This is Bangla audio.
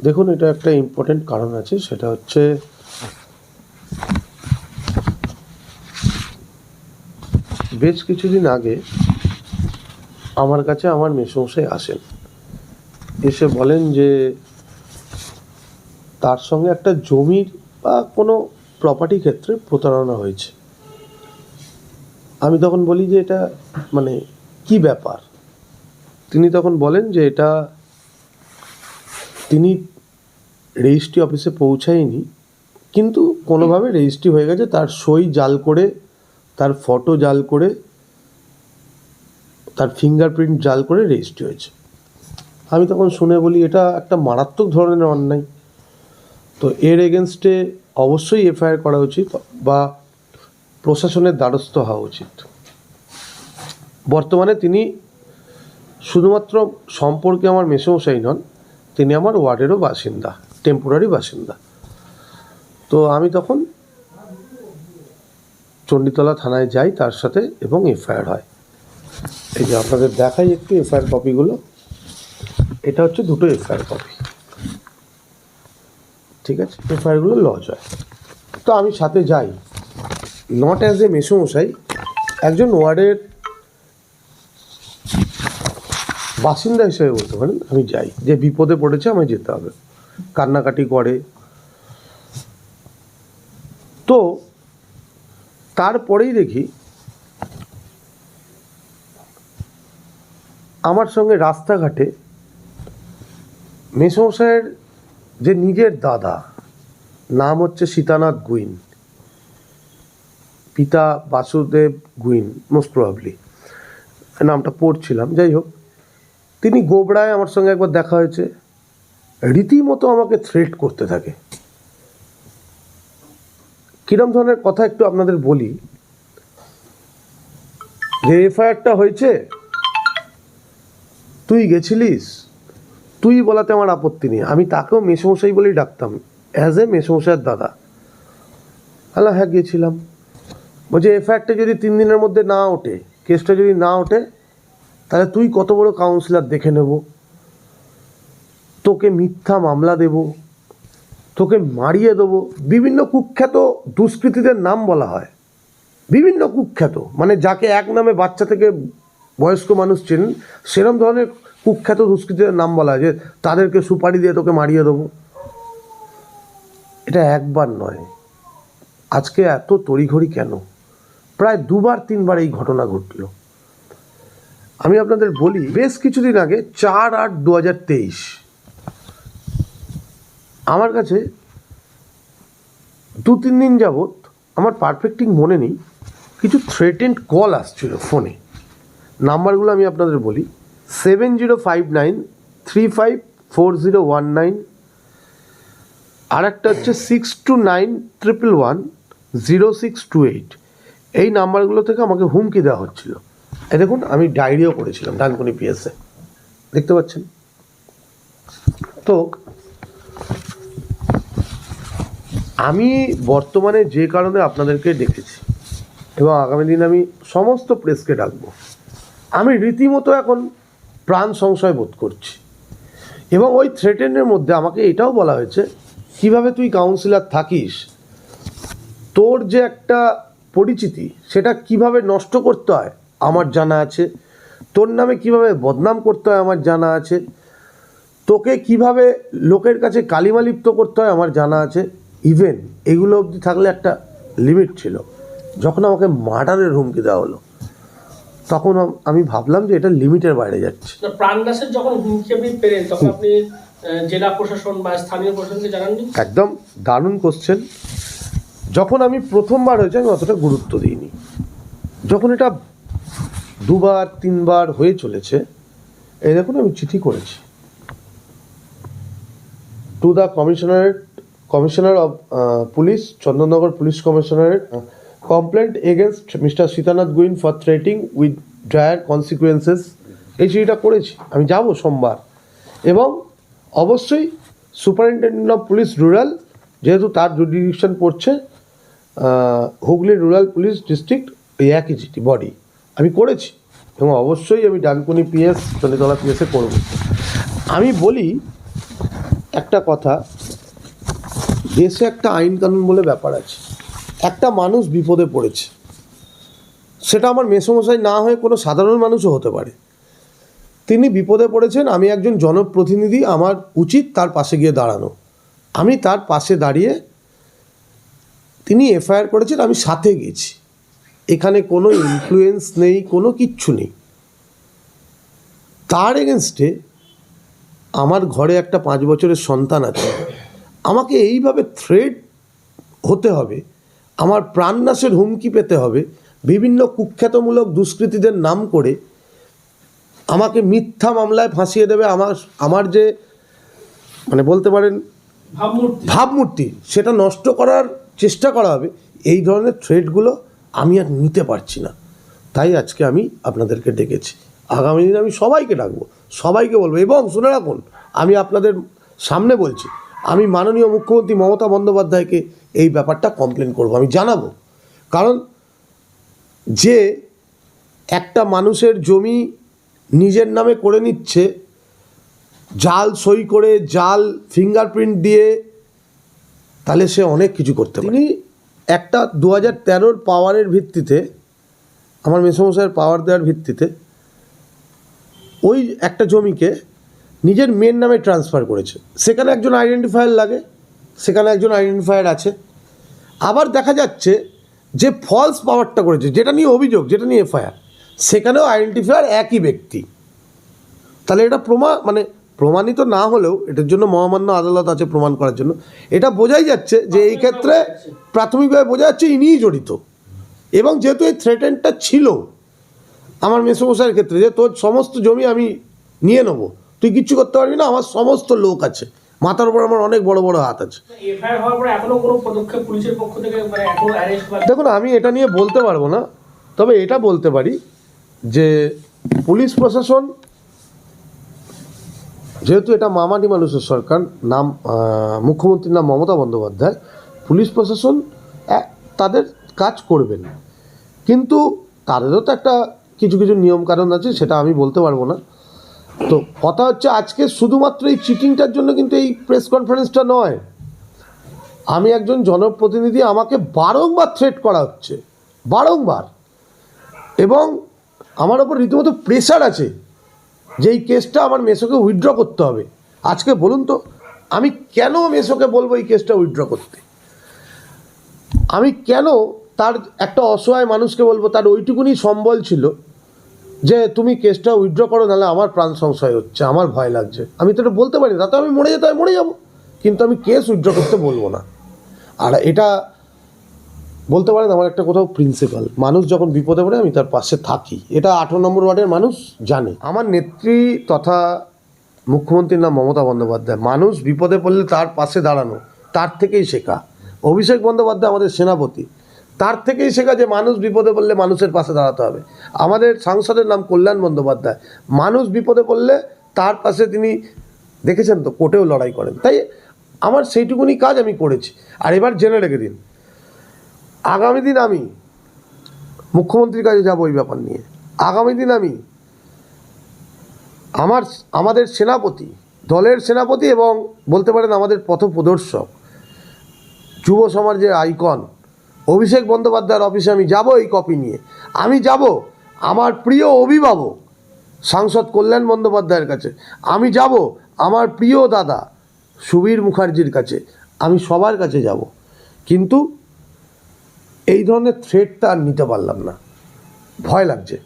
দেখুন, এটা একটা ইম্পর্টেন্ট কারণ আছে, সেটা হচ্ছে বেশ কিছুদিন আগে আমার কাছে আমার মেসমশাই আসেন। এসে বলেন যে তার সঙ্গে একটা জমির বা কোনো প্রপার্টি ক্ষেত্রে প্রতারণা হয়েছে। আমি তখন বলি যে এটা মানে কি ব্যাপার? তিনি তখন বলেন যে এটা তিনি রেজিস্ট্রি অফিসে পৌঁছায়নি, কিন্তু কোনোভাবে রেজিস্ট্রি হয়ে গেছে, তার সই জাল করে, তার ফটো জাল করে, তার ফিঙ্গারপ্রিন্ট জাল করে রেজিস্ট্রি হয়েছে। আমি তখন শুনে বলি, এটা একটা মারাত্মক ধরনের অন্যায়। তো এর এগেনস্টে অবশ্যই এফআইআর করা উচিত বা প্রশাসনের দ্বারস্থ হওয়া উচিত। বর্তমানে তিনি শুধুমাত্র সম্পর্কে আমার মেসমশাই নন, তিনি আমার ওয়ার্ডেরও বাসিন্দা টেম্পোরারি বাসিন্দা। তো আমি তখন চণ্ডীতলা থানায় যাই, তার সাথে এবং এফআইআর হয়। এই যে আপনাদের দেখাই একটু এফআইআর কপিগুলো। এটা হচ্ছে দুটো এফআইআর কপি। ঠিক আছে? এফআইআরগুলো লজ হয়। তো আমি সাথে যাই। নট অ্যাজ এ মেসমশাই, একজন ওয়ার্ডের বাসিন্দা হিসেবে বলতে পারেন, আমি যাই। যে বিপদে পড়েছে আমায় যেতে হবে। কান্নাকাটি করে। তো তারপরেই দেখি, আমার সঙ্গে রাস্তাঘাটে মেসমশাইয়ের যে নিজের দাদা, নাম হচ্ছে সীতানাথ গুইন, পিতা বাসুদেব গুইন মোস্ট প্রবাবলি নামটা পড়ছিলাম। যাই হোক তিনি গোবরায় আমার সঙ্গে একবার দেখা হয়েছে। রীতিমতো আমাকে থ্রেট করতে থাকে। কিরম ধরনের কথা একটু আপনাদের বলি। যে এফআইআরটা হয়েছে, তুই গেছিলিস, তুই বলাতে আমার আপত্তি নেই। আমি তাকেও মেসমশাই বলেই ডাকতাম অ্যাজ এ মেসমশাইয়ের দাদা। আল্লাহ হ্যাঁ গিয়েছিলাম। বলছে, এফআইআরটা যদি তিন দিনের মধ্যে না ওঠে কেসটা যদি না ওঠে তাহলে তুই কত বড় কাউন্সিলর দেখে নেব? তোকে মিথ্যা মামলা দেব। তোকে মারিয়ে দেবো। বিভিন্ন কুখ্যাত দুষ্কৃতীদের নাম বলা হয়। বিভিন্ন কুখ্যাত। মানে যাকে এক নামে বাচ্চা থেকে বয়স্ক মানুষ চেনেন, সেরম ধরনের কুখ্যাত দুষ্কৃতীদের নাম বলা হয় যে তাদেরকে সুপারি দিয়ে তোকে মারিয়ে দেবো। এটা একবার নয়। আজকে এত তড়িঘড়ি কেন? প্রায় দুবার তিনবার এই ঘটনা ঘটলো। আমি আপনাদের বলি, বেশ কিছুদিন আগে চার আট দু হাজার তেইশ, আমার কাছে দু তিন দিন যাবৎ আমার পারফেক্টিং মনে নেই, কিছু থ্রেটেন্ড কল আসছিল ফোনে নাম্বারগুলো আমি আপনাদের বলি seven zero five nine three five four zero one nine আর একটা হচ্ছে six two nine triple one zero six two eight এই নাম্বারগুলো থেকে আমাকে হুমকি দেওয়া হচ্ছিল। এই দেখুন, আমি ডায়েরিও করেছিলাম, ডানকুনি পিএসএ দেখতে পাচ্ছেন? তো, আমি বর্তমানে যে কারণে আপনাদেরকে ডেকেছি, এবং আগামী দিন আমি সমস্ত প্রেসকে ডাকবো, আমি রীতিমতো এখন প্রাণ সংশয় বোধ করছি। এবং ওই থ্রেটেনের মধ্যে আমাকে এটাও বলা হয়েছে, কীভাবে তুই কাউন্সিলর থাকিস, তোর যে একটা পরিচিতি, সেটা কীভাবে নষ্ট করতে হয় আমার জানা আছে। তোর নামে কীভাবে বদনাম করতে হয় আমার জানা আছে। তোকে কীভাবে লোকের কাছে কালিমা লিপ্ত করতে হয় আমার জানা আছে। ইভেন এগুলো অবধি থাকলে একটা লিমিট ছিল। যখন আমাকে মার্ডারের হুমকি দেওয়া হলো তখন আমি ভাবলাম যে এটা লিমিটের বাইরে যাচ্ছে। প্রাণনাশের যখন হুমকি আপনি পেলেন তখন আপনি জেলা প্রশাসন বা স্থানীয় প্রশাসনকে জানাননি? একদম দারুণ কোশ্চেন যখন আমি প্রথমবার হয়েছে আমি অতটা গুরুত্ব দিইনি। যখন এটা দুবার, তিনবার হয়ে চলেছে। এই দেখুন, আমি চিঠি করেছি। To the commissionerate commissioner of police Chandannagar police commissionerate complaint against mister Sitanath Guin for threatening with dire consequences এই চিঠিটা করেছি। আমি যাব সোমবার। এবং অবশ্যই সুপারিনটেন্ডেন্ট অফ পুলিশ রুরাল যেহেতু তার জুডিকশন পড়ছে হুগলি রুরাল পুলিশ ডিস্ট্রিক্ট এই একই চিঠি বডি আমি করেছি এবং অবশ্যই আমি ডানকুনি পিএস চন্ডিতলা পিএসে করব। আমি বলি একটা কথা, দেশে একটা আইন কানুন বলে ব্যাপার আছে। একটা মানুষ বিপদে পড়েছে। সেটা আমার মেসমশাই না হয়ে কোনো সাধারণ মানুষও হতে পারে। তিনি বিপদে পড়েছেন, আমি একজন জনপ্রতিনিধি, আমার উচিত তার পাশে গিয়ে দাঁড়ানো। আমি তার পাশে দাঁড়িয়ে তিনি এফআইআর করেছেন, আমি সাথে গেছি। এখানে কোনো ইনফ্লুয়েন্স নেই কোনো কিচ্ছু নেই। তার এগেনস্টে আমার ঘরে একটা পাঁচ বছরের সন্তান আছে। আমাকে এইভাবে থ্রেড হতে হবে আমার প্রাণনাশের হুমকি পেতে হবে বিভিন্ন কুখ্যাতমূলক দুষ্কৃতীদের নাম করে আমাকে মিথ্যা মামলায় ফাঁসিয়ে দেবে আমার আমার যে মানে বলতে পারেন ভাবমূর্তি। ভাবমূর্তি সেটা নষ্ট করার চেষ্টা করা হবে। এই ধরনের থ্রেডগুলো আমি আর নিতে পারছি না। তাই আজকে আমি আপনাদেরকে ডেকেছি। আগামী দিনে আমি সবাইকে ডাকবো। সবাইকে বলব, এবং শুনে রাখুন, আমি আপনাদের সামনে বলছি, আমি মাননীয় মুখ্যমন্ত্রী মমতা বন্দ্যোপাধ্যায়কে এই ব্যাপারটা কমপ্লেন করব, আমি জানাব। কারণ যে একটা মানুষের জমি নিজের নামে করে নিচ্ছে, জাল সই করে, জাল ফিঙ্গারপ্রিন্ট দিয়ে, তাহলে সে অনেক কিছু করতে পারে। একটা দু হাজার তেরোর পাওয়ারের ভিত্তিতে, আমার মেসমশাইয়ের পাওয়ার দেওয়ার ভিত্তিতে, ওই একটা জমিকে নিজের মেন নামে ট্রান্সফার করেছে। সেখানে একজন আইডেন্টিফায়ার লাগে, সেখানে একজন আইডেন্টিফায়ার আছে। আবার দেখা যাচ্ছে যে ফলস পাওয়ারটা করেছে, যেটা নিয়ে অভিযোগ, যেটা নিয়ে এফআইআর সেখানেও আইডেন্টিফায়ার একই ব্যক্তি। তাহলে এটা প্রমা মানে প্রমাণিত না হলেও এটার জন্য মহামান্য আদালত আছে প্রমাণ করার জন্য। এটা বোঝাই যাচ্ছে যে এই ক্ষেত্রে প্রাথমিকভাবে বোঝা যাচ্ছে ইনিই জড়িত। এবং যেহেতু এই থ্রেটেনটা ছিল আমার মেসমশাইয়ের ক্ষেত্রে যে তোর সমস্ত জমি আমি নিয়ে নেব তুই কিচ্ছু করতে পারবি না আমার সমস্ত লোক আছে। মাথার উপর আমার অনেক বড় বড় হাত আছে। দেখুন আমি এটা নিয়ে বলতে পারব না তবে এটা বলতে পারি যে পুলিশ প্রশাসন যেহেতু এটা মামাটি মানুষের সরকার, নাম মুখ্যমন্ত্রীর নাম মমতা বন্দ্যোপাধ্যায়, পুলিশ প্রশাসন তাদের কাজ করবেন কিন্তু তাদেরও তো একটা কিছু কিছু নিয়ম কারণ আছে, সেটা আমি বলতে পারব না। তো কথা হচ্ছে আজকে শুধুমাত্র এই চিটিংটার জন্য কিন্তু এই প্রেস কনফারেন্সটা নয়। আমি একজন জনপ্রতিনিধি, আমাকে বারংবার থ্রেট করা হচ্ছে, বারংবার। এবং আমার ওপর রীতিমতো প্রেশার আছে। যে এই কেসটা আমার মেসোকে উইথড্র করতে হবে। আজকে বলুন তো, আমি কেন মেসোকে বলব এই কেসটা উইথড্র করতে? আমি কেন তার একটা অসহায় মানুষকে বলব, তার ওইটুকুনি সম্বল ছিল যে তুমি কেসটা উইথড্র করো, নাহলে আমার প্রাণ সংশয় হচ্ছে, আমার ভয় লাগছে। আমি তো এটা বলতে পারি তাতে আমি মরে যেতে মরে যাব। কিন্তু আমি কেস উইথড্র করতে বলব না। আর এটা বলতে পারেন আমার একটা কোথাও প্রিন্সিপাল মানুষ যখন বিপদে পড়ে আমি তার পাশে থাকি। এটা আঠারো নম্বর ওয়ার্ডের মানুষ জানে। আমার নেত্রী তথা মুখ্যমন্ত্রীর নাম মমতা বন্দ্যোপাধ্যায়। মানুষ বিপদে পড়লে তার পাশে দাঁড়ানো, তার থেকেই শেখা। অভিষেক বন্দ্যোপাধ্যায় আমাদের সেনাপতি। তার থেকেই শেখা যে মানুষ বিপদে পড়লে মানুষের পাশে দাঁড়াতে হবে। আমাদের সাংসদের নাম কল্যাণ বন্দ্যোপাধ্যায়। মানুষ বিপদে পড়লে তার পাশে তিনি দেখেছেন তো, কোর্টেও লড়াই করেন। তাই আমার সেইটুকুনি কাজ আমি করেছি। আর এবার জেনে রেখে দিন আগামী দিন আমি মুখ্যমন্ত্রীর কাছে যাব ওই ব্যাপার নিয়ে। আগামী দিন আমি আমার আমাদের সেনাপতি, দলের সেনাপতি এবং বলতে পারেন আমাদের পথপ্রদর্শক, যুব সমাজের আইকন, অভিষেক বন্দ্যোপাধ্যায়ের অফিসে আমি যাব এই কপি নিয়ে। আমি যাব আমার প্রিয় অভিভাবক, সাংসদ কল্যাণ বন্দ্যোপাধ্যায়ের কাছে। আমি যাব আমার প্রিয় দাদা সুবীর মুখার্জির কাছে। আমি সবার কাছে যাব। কিন্তু এই ধরনের থ্রেটটা আর নিতে পারলাম না। ভয় লাগছে।